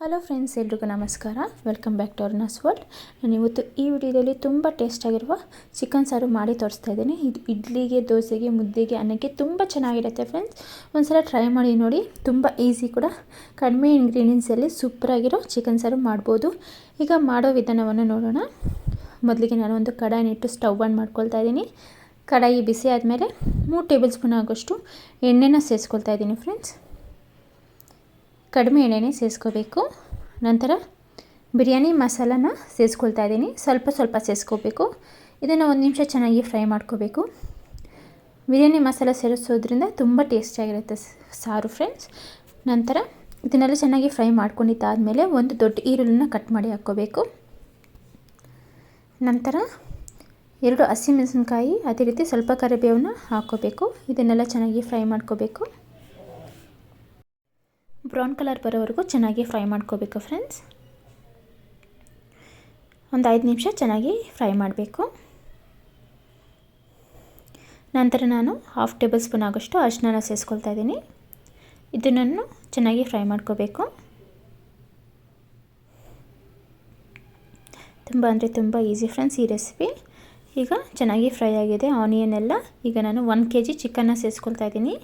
Hello friends, ಎಲ್ರಿಗೂ ನಮಸ್ಕಾರ. Welcome back to ಅರ್ನಸ್ ವರ್ಲ್ಡ್. ನಾನು ಇವತ್ತು ಈ ವಿಡಿಯೋದಲ್ಲಿ ತುಂಬ ಟೇಸ್ಟಾಗಿರುವ ಚಿಕನ್ ಸಾರು ಮಾಡಿ ತೋರಿಸ್ತಾ ಇದ್ದೀನಿ. ಇದು ಇಡ್ಲಿಗೆ, ದೋಸೆಗೆ, ಮುದ್ದೆಗೆ, ಅನ್ನಕ್ಕೆ ತುಂಬ ಚೆನ್ನಾಗಿರುತ್ತೆ ಫ್ರೆಂಡ್ಸ್. ಒಂದ್ಸಲ ಟ್ರೈ ಮಾಡಿ ನೋಡಿ. ತುಂಬ ಈಸಿ ಕೂಡ. ಕಡಿಮೆ ಇಂಗ್ರೀಡಿಯೆಂಟ್ಸಲ್ಲಿ ಸೂಪರಾಗಿರೋ ಚಿಕನ್ ಸಾರು ಮಾಡ್ಬೋದು. ಈಗ ಮಾಡೋ ವಿಧಾನವನ್ನು ನೋಡೋಣ. ಮೊದಲಿಗೆ ನಾನು ಒಂದು ಕಡಾಯಿನಿಟ್ಟು ಸ್ಟವ್ ಆನ್ ಮಾಡ್ಕೊಳ್ತಾ ಇದ್ದೀನಿ. ಕಡಾಯಿ ಬಿಸಿ ಆದಮೇಲೆ ಮೂರು ಟೇಬಲ್ ಸ್ಪೂನ್ ಆಗೋಷ್ಟು ಎಣ್ಣೆನ ಸೇರಿಸ್ಕೊಳ್ತಾ ಇದ್ದೀನಿ ಫ್ರೆಂಡ್ಸ್. ಕಡಿಮೆ ಎಣ್ಣೆನೇ ಸೇರಿಸ್ಕೋಬೇಕು ನಂತರ ಬಿರಿಯಾನಿ ಮಸಾಲನ ಸೇರಿಸ್ಕೊಳ್ತಾ ಇದ್ದೀನಿ. ಸ್ವಲ್ಪ ಸ್ವಲ್ಪ ಸೇರಿಸ್ಕೋಬೇಕು ಇದನ್ನು ಒಂದು ನಿಮಿಷ ಚೆನ್ನಾಗಿ ಫ್ರೈ ಮಾಡ್ಕೋಬೇಕು. ಬಿರಿಯಾನಿ ಮಸಾಲ ಸೇರಿಸೋದ್ರಿಂದ ತುಂಬ ಟೇಸ್ಟಿಯಾಗಿರುತ್ತೆ ಸಾರು ಫ್ರೆಂಡ್ಸ್ ನಂತರ ಇದನ್ನೆಲ್ಲ ಚೆನ್ನಾಗಿ ಫ್ರೈ ಮಾಡ್ಕೊಂಡಿದ್ದಾದಮೇಲೆ ಒಂದು ದೊಡ್ಡ ಈರುಳ್ಳಿನ ಕಟ್ ಮಾಡಿ ಹಾಕ್ಕೋಬೇಕು. ನಂತರ ಎರಡು ಹಸಿಮೆಣಸಿನ್ಕಾಯಿ ಅದೇ ರೀತಿ ಸ್ವಲ್ಪ ಕರಿಬೇವನ್ನ ಹಾಕ್ಕೋಬೇಕು. ಇದನ್ನೆಲ್ಲ ಚೆನ್ನಾಗಿ ಫ್ರೈ ಮಾಡ್ಕೋಬೇಕು. ಬ್ರೌನ್ ಕಲರ್ ಬರೋವರೆಗೂ ಚೆನ್ನಾಗಿ ಫ್ರೈ ಮಾಡ್ಕೋಬೇಕು ಫ್ರೆಂಡ್ಸ್. ಒಂದು ಐದು ನಿಮಿಷ ಚೆನ್ನಾಗಿ ಫ್ರೈ ಮಾಡಬೇಕು. ನಂತರ ನಾನು ಹಾಫ್ ಟೇಬಲ್ ಸ್ಪೂನ್ ಆಗೋಷ್ಟು ಅರಿಶಿನ ಸೇರಿಸ್ಕೊಳ್ತಾ ಇದ್ದೀನಿ. ಇದನ್ನು ಚೆನ್ನಾಗಿ ಫ್ರೈ ಮಾಡ್ಕೋಬೇಕು. ತುಂಬ ಅಂದರೆ ತುಂಬ ಈಸಿ ಫ್ರೆಂಡ್ಸ್ ಈ ರೆಸಿಪಿ. ಈಗ ಚೆನ್ನಾಗಿ ಫ್ರೈ ಆಗಿದೆ, ಆನಿಯನ್ ಎಲ್ಲ. ಈಗ ನಾನು ಒನ್ ಕೆ ಜಿ ಚಿಕನ್ನ ಸೇರಿಸ್ಕೊಳ್ತಾ ಇದ್ದೀನಿ.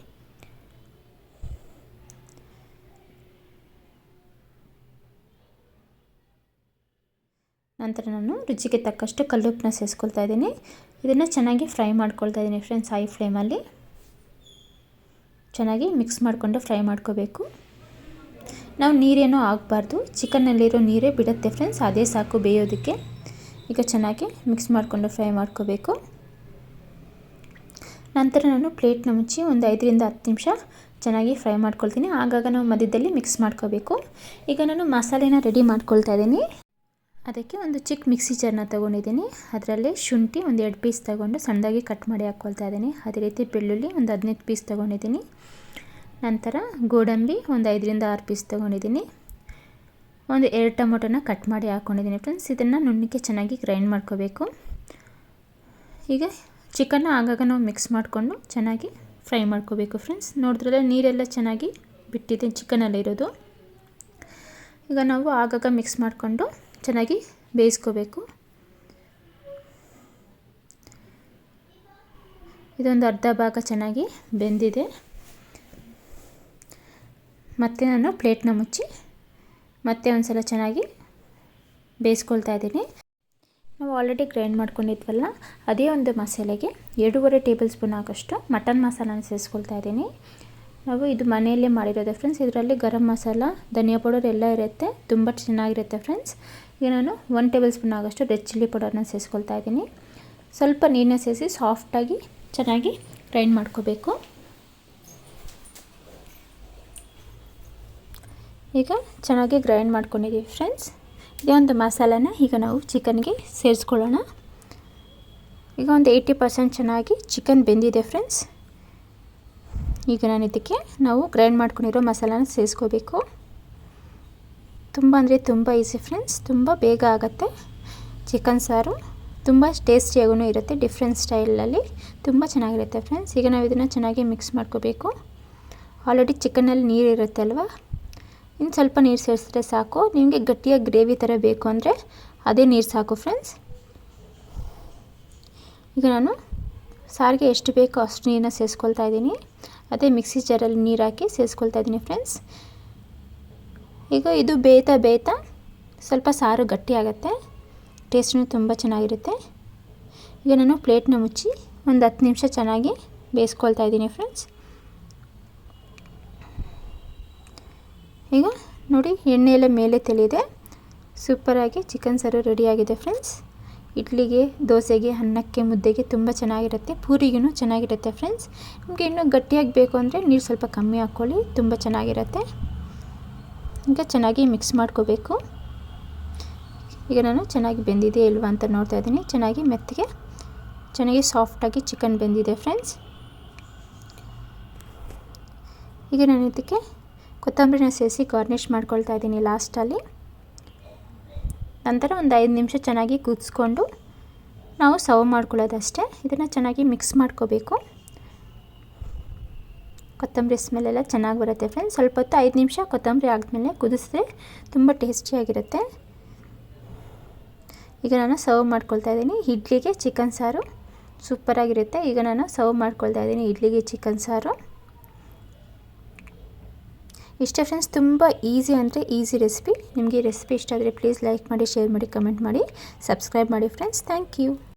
ನಂತರ ನಾನು ರುಚಿಗೆ ತಕ್ಕಷ್ಟು ಕಲ್ಲುಪ್ಪನ್ನ ಸೇರಿಸ್ಕೊಳ್ತಾ ಇದ್ದೀನಿ. ಇದನ್ನು ಚೆನ್ನಾಗಿ ಫ್ರೈ ಮಾಡ್ಕೊಳ್ತಾ ಇದ್ದೀನಿ ಫ್ರೆಂಡ್ಸ್ ಹೈ ಫ್ಲೇಮಲ್ಲಿ ಚೆನ್ನಾಗಿ ಮಿಕ್ಸ್ ಮಾಡಿಕೊಂಡು ಫ್ರೈ ಮಾಡ್ಕೋಬೇಕು. ನಾವು ನೀರೇನೂ ಆಗಬಾರ್ದು. ಚಿಕನ್ನಲ್ಲಿರೋ ನೀರೇ ಬಿಡುತ್ತೆ ಫ್ರೆಂಡ್ಸ್ ಅದೇ ಸಾಕು ಬೇಯೋದಕ್ಕೆ. ಈಗ ಚೆನ್ನಾಗಿ ಮಿಕ್ಸ್ ಮಾಡಿಕೊಂಡು ಫ್ರೈ ಮಾಡ್ಕೋಬೇಕು. ನಂತರ ನಾನು ಪ್ಲೇಟ್ನ ಮುಚ್ಚಿ ಒಂದು ಐದರಿಂದ ಹತ್ತು ನಿಮಿಷ ಚೆನ್ನಾಗಿ ಫ್ರೈ ಮಾಡ್ಕೊಳ್ತೀನಿ. ಆಗಾಗ ನಾವು ಮಧ್ಯದಲ್ಲಿ ಮಿಕ್ಸ್ ಮಾಡ್ಕೋಬೇಕು. ಈಗ ನಾನು ಮಸಾಲೆನ ರೆಡಿ ಮಾಡ್ಕೊಳ್ತಾ ಇದ್ದೀನಿ. ಅದಕ್ಕೆ ಒಂದು ಚಿಕ್ಕ ಮಿಕ್ಸಿ ಜಾರ್ನ ತೊಗೊಂಡಿದ್ದೀನಿ. ಅದರಲ್ಲಿ ಶುಂಠಿ ಒಂದು ಎರಡು ಪೀಸ್ ತೊಗೊಂಡು ಸಣ್ಣದಾಗಿ ಕಟ್ ಮಾಡಿ ಹಾಕ್ಕೊಳ್ತಾ ಇದ್ದೀನಿ. ಅದೇ ರೀತಿ ಬೆಳ್ಳುಳ್ಳಿ ಒಂದು ಹದಿನೈದು ಪೀಸ್ ತೊಗೊಂಡಿದ್ದೀನಿ. ನಂತರ ಗೋಡಂಬಿ ಒಂದು ಐದರಿಂದ ಆರು ಪೀಸ್ ತೊಗೊಂಡಿದ್ದೀನಿ. ಒಂದು ಎರಡು ಟೊಮೊಟೊನ ಕಟ್ ಮಾಡಿ ಹಾಕ್ಕೊಂಡಿದ್ದೀನಿ ಫ್ರೆಂಡ್ಸ್ ಇದನ್ನು ನುಣ್ಣಿಕೆ ಚೆನ್ನಾಗಿ ಗ್ರೈಂಡ್ ಮಾಡ್ಕೋಬೇಕು. ಈಗ ಚಿಕನ್ನ ಆಗಾಗ ನಾವು ಮಿಕ್ಸ್ ಮಾಡಿಕೊಂಡು ಚೆನ್ನಾಗಿ ಫ್ರೈ ಮಾಡ್ಕೋಬೇಕು ಫ್ರೆಂಡ್ಸ್ ನೋಡಿದ್ರಲ್ಲ ನೀರೆಲ್ಲ ಚೆನ್ನಾಗಿ ಬಿಟ್ಟಿದೆ ಚಿಕನಲ್ಲಿರೋದು ಈಗ ನಾವು ಆಗಾಗ ಮಿಕ್ಸ್ ಮಾಡಿಕೊಂಡು ಚೆನ್ನಾಗಿ ಬೇಯಿಸ್ಕೋಬೇಕು. ಇದೊಂದು ಅರ್ಧ ಭಾಗ ಚೆನ್ನಾಗಿ ಬೆಂದಿದೆ. ಮತ್ತೆ ನಾನು ಪ್ಲೇಟ್ನ ಮುಚ್ಚಿ ಮತ್ತೆ ಒಂದು ಸಲ ಚೆನ್ನಾಗಿ ಬೇಯಿಸ್ಕೊಳ್ತಾ ಇದ್ದೀನಿ. ನಾವು ಆಲ್ರೆಡಿ ಗ್ರೈಂಡ್ ಮಾಡ್ಕೊಂಡಿದ್ವಲ್ಲ, ಅದೇ ಒಂದು ಮಸಾಲೆಗೆ ಎರಡೂವರೆ ಟೇಬಲ್ ಸ್ಪೂನ್ ಆಗೋಷ್ಟು ಮಟನ್ ಮಸಾಲಾನ ಸೇರಿಸ್ಕೊಳ್ತಾ ಇದ್ದೀನಿ. ನಾವು ಇದು ಮನೆಯಲ್ಲೇ ಮಾಡಿರೋದು ಫ್ರೆಂಡ್ಸ್ ಇದರಲ್ಲಿ ಗರಂ ಮಸಾಲ, ಧನಿಯಾ ಪೌಡರ್ ಎಲ್ಲ ಇರುತ್ತೆ, ತುಂಬ ಚೆನ್ನಾಗಿರುತ್ತೆ ಫ್ರೆಂಡ್ಸ್ ಈಗ ನಾನು ಒನ್ ಟೇಬಲ್ ಸ್ಪೂನ್ ಆಗೋಷ್ಟು ರೆಡ್ ಚಿಲ್ಲಿ ಪೌಡರ್ನ ಸೇರಿಸ್ಕೊಳ್ತಾ ಇದ್ದೀನಿ. ಸ್ವಲ್ಪ ನೀರನ್ನ ಸೇರಿಸಿ ಸಾಫ್ಟಾಗಿ ಚೆನ್ನಾಗಿ ಗ್ರೈಂಡ್ ಮಾಡ್ಕೋಬೇಕು. ಈಗ ಚೆನ್ನಾಗಿ ಗ್ರೈಂಡ್ ಮಾಡ್ಕೊಂಡಿದ್ದೀವಿ ಫ್ರೆಂಡ್ಸ್ ಇದೇ ಒಂದು ಮಸಾಲಾನ ಈಗ ನಾವು ಚಿಕನ್ಗೆ ಸೇರಿಸ್ಕೊಳ್ಳೋಣ. ಈಗ ಒಂದು ಏಯ್ಟಿ ಪರ್ಸೆಂಟ್ ಚೆನ್ನಾಗಿ ಚಿಕನ್ ಬೆಂದಿದೆ ಫ್ರೆಂಡ್ಸ್ ಈಗ ನಾನು ಇದಕ್ಕೆ ನಾವು ಗ್ರೈಂಡ್ ಮಾಡ್ಕೊಂಡಿರೋ ಮಸಾಲಾನ ಸೇರಿಸ್ಕೋಬೇಕು ತುಂಬ ಅಂದರೆ ತುಂಬ ಈಸಿ ಫ್ರೆಂಡ್ಸ್ ತುಂಬ ಬೇಗ ಆಗುತ್ತೆ. ಚಿಕನ್ ಸಾರು ತುಂಬ ಟೇಸ್ಟಿಯಾಗೂ ಇರುತ್ತೆ ಡಿಫ್ರೆಂಟ್ ಸ್ಟೈಲಲ್ಲಿ ತುಂಬ ಚೆನ್ನಾಗಿರುತ್ತೆ ಫ್ರೆಂಡ್ಸ್ ಈಗ ನಾವು ಇದನ್ನು ಚೆನ್ನಾಗಿ ಮಿಕ್ಸ್ ಮಾಡ್ಕೋಬೇಕು. ಆಲ್ರೆಡಿ ಚಿಕನಲ್ಲಿ ನೀರು ಇರುತ್ತೆ ಅಲ್ವಾ? ಇನ್ನು ಸ್ವಲ್ಪ ನೀರು ಸೇರಿಸಿದ್ರೆ ಸಾಕು. ನಿಮಗೆ ಗಟ್ಟಿಯಾಗಿ ಗ್ರೇವಿ ಥರ ಬೇಕು ಅಂದರೆ ಅದೇ ನೀರು ಸಾಕು ಫ್ರೆಂಡ್ಸ್ ಈಗ ನಾನು ಸಾರಿಗೆ ಎಷ್ಟು ಬೇಕೋ ಅಷ್ಟು ನೀರನ್ನ ಸೇರಿಸ್ಕೊಳ್ತಾ ಇದ್ದೀನಿ. ಅದೇ ಮಿಕ್ಸಿ ಜಾರಲ್ಲಿ ನೀರು ಹಾಕಿ ಸೇರಿಸ್ಕೊಳ್ತಾ ಇದ್ದೀನಿ ಫ್ರೆಂಡ್ಸ್ ಈಗ ಇದು ಬೇಯ್ತಾ ಬೇಯ್ತಾ ಸ್ವಲ್ಪ ಸಾರು ಗಟ್ಟಿ ಆಗುತ್ತೆ ಟೇಸ್ಟೂ ತುಂಬ ಚೆನ್ನಾಗಿರುತ್ತೆ. ಈಗ ನಾನು ಪ್ಲೇಟ್ನ ಮುಚ್ಚಿ ಒಂದು ಹತ್ತು ನಿಮಿಷ ಚೆನ್ನಾಗಿ ಬೇಯಿಸ್ಕೊಳ್ತಾ ಇದ್ದೀನಿ ಫ್ರೆಂಡ್ಸ್. ಈಗ ನೋಡಿ ಎಣ್ಣೆ ಎಲ್ಲ ಮೇಲೆ ತೆಲಿದೆ. ಸೂಪರಾಗಿ ಚಿಕನ್ ಸಾರು ರೆಡಿಯಾಗಿದೆ ಫ್ರೆಂಡ್ಸ್. ಇಡ್ಲಿಗೆ, ದೋಸೆಗೆ, ಅನ್ನಕ್ಕೆ, ಮುದ್ದೆಗೆ ತುಂಬ ಚೆನ್ನಾಗಿರುತ್ತೆ. ಪೂರಿಗೂ ಚೆನ್ನಾಗಿರುತ್ತೆ ಫ್ರೆಂಡ್ಸ್. ನಿಮಗೆ ಇನ್ನೂ ಗಟ್ಟಿಯಾಗಿ ಬೇಕು ಅಂದರೆ ನೀರು ಸ್ವಲ್ಪ ಕಮ್ಮಿ ಹಾಕ್ಕೊಳ್ಳಿ, ತುಂಬ ಚೆನ್ನಾಗಿರುತ್ತೆ. ಈಗ ಚೆನ್ನಾಗಿ ಮಿಕ್ಸ್ ಮಾಡ್ಕೋಬೇಕು. ಈಗ ನಾನು ಚೆನ್ನಾಗಿ ಬೆಂದಿದೆ ಇಲ್ವಾ ಅಂತ ನೋಡ್ತಾ ಇದ್ದೀನಿ. ಚೆನ್ನಾಗಿ ಮೆತ್ತಿಗೆ, ಚೆನ್ನಾಗಿ ಸಾಫ್ಟಾಗಿ ಚಿಕನ್ ಬೆಂದಿದೆ ಫ್ರೆಂಡ್ಸ್ ಈಗ ನಾನು ಇದಕ್ಕೆ ಕೊತ್ತಂಬರಿನ ಸೇರಿಸಿ ಗಾರ್ನಿಷ್ ಮಾಡ್ಕೊಳ್ತಾ ಇದ್ದೀನಿ ಲಾಸ್ಟಲ್ಲಿ ನಂತರ ಒಂದು ಐದು ನಿಮಿಷ ಚೆನ್ನಾಗಿ ಕುದಿಸ್ಕೊಂಡು ನಾವು ಸರ್ವ್ ಮಾಡ್ಕೊಳ್ಳೋದಷ್ಟೇ. ಇದನ್ನು ಚೆನ್ನಾಗಿ ಮಿಕ್ಸ್ ಮಾಡ್ಕೋಬೇಕು. ಕೊತ್ತಂಬರಿ ಸ್ಮೆಲ್ಲೆಲ್ಲ ಚೆನ್ನಾಗಿ ಬರುತ್ತೆ ಫ್ರೆಂಡ್ಸ್ ಸ್ವಲ್ಪ ಹೊತ್ತು ಐದು ನಿಮಿಷ ಕೊತ್ತಂಬರಿ ಆದಮೇಲೆ ಕುದಿಸಿದ್ರೆ ತುಂಬ ಟೇಸ್ಟಿಯಾಗಿರುತ್ತೆ ಈಗ ನಾನು ಸರ್ವ್ ಮಾಡ್ಕೊಳ್ತಾ ಇದ್ದೀನಿ. ಇಡ್ಲಿಗೆ ಚಿಕನ್ ಸಾರು ಸೂಪರಾಗಿರುತ್ತೆ ಈಗ ನಾನು ಸರ್ವ್ ಮಾಡ್ಕೊಳ್ತಾ ಇದ್ದೀನಿ ಇಡ್ಲಿಗೆ ಚಿಕನ್ ಸಾರು. ಇಷ್ಟೇ ಫ್ರೆಂಡ್ಸ್ ತುಂಬ ಈಸಿ ಅಂದರೆ ಈಸಿ ರೆಸಿಪಿ ನಿಮಗೆ ರೆಸಿಪಿ ಇಷ್ಟ ಆದರೆ ಪ್ಲೀಸ್ ಲೈಕ್ ಮಾಡಿ ಶೇರ್ ಮಾಡಿ ಕಮೆಂಟ್ ಮಾಡಿ. ಸಬ್ಸ್ಕ್ರೈಬ್ ಮಾಡಿ ಫ್ರೆಂಡ್ಸ್ ಥ್ಯಾಂಕ್ ಯು